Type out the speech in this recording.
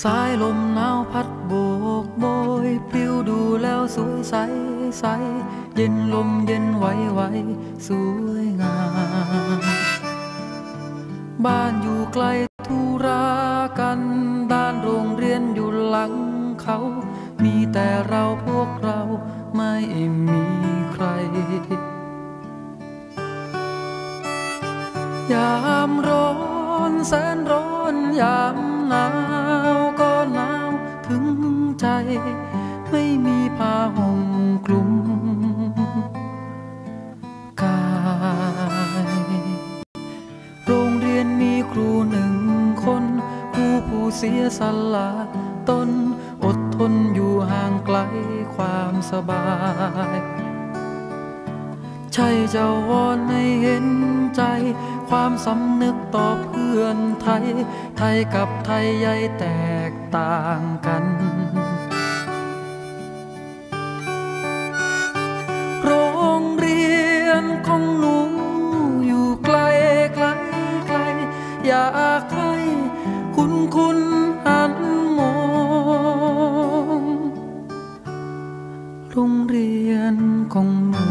สายลมหนาวพัดโบกโบยปลิวดูแล้วสวยใสใส เย็นลมเย็นไหวไหวสวยงาม บ้านอยู่ไกลธุรากันด้านโรงเรียนอยู่หลังเขา มีแต่เราพวกเราไม่มีใคร ยามร้อนแสนร้อนยามหนาวก็หนาว ถึงใจ ไม่มีผ้าห่มคลุมกาย โรงเรียนมีครูหนึ่งคน ครูผู้เสียสละตนอดทนอยู่ห่างไกลความสบาย ใช่จะวอนให้เห็นใจ ความสำนึกต่อเพื่อนไทย ไทยกับไทยใหญ่แตก ต่างกันโรงเรียนของหนูอยู่ไกลไกลไกลอยากใครคุณคุณหันมองโรงเรียนของหนู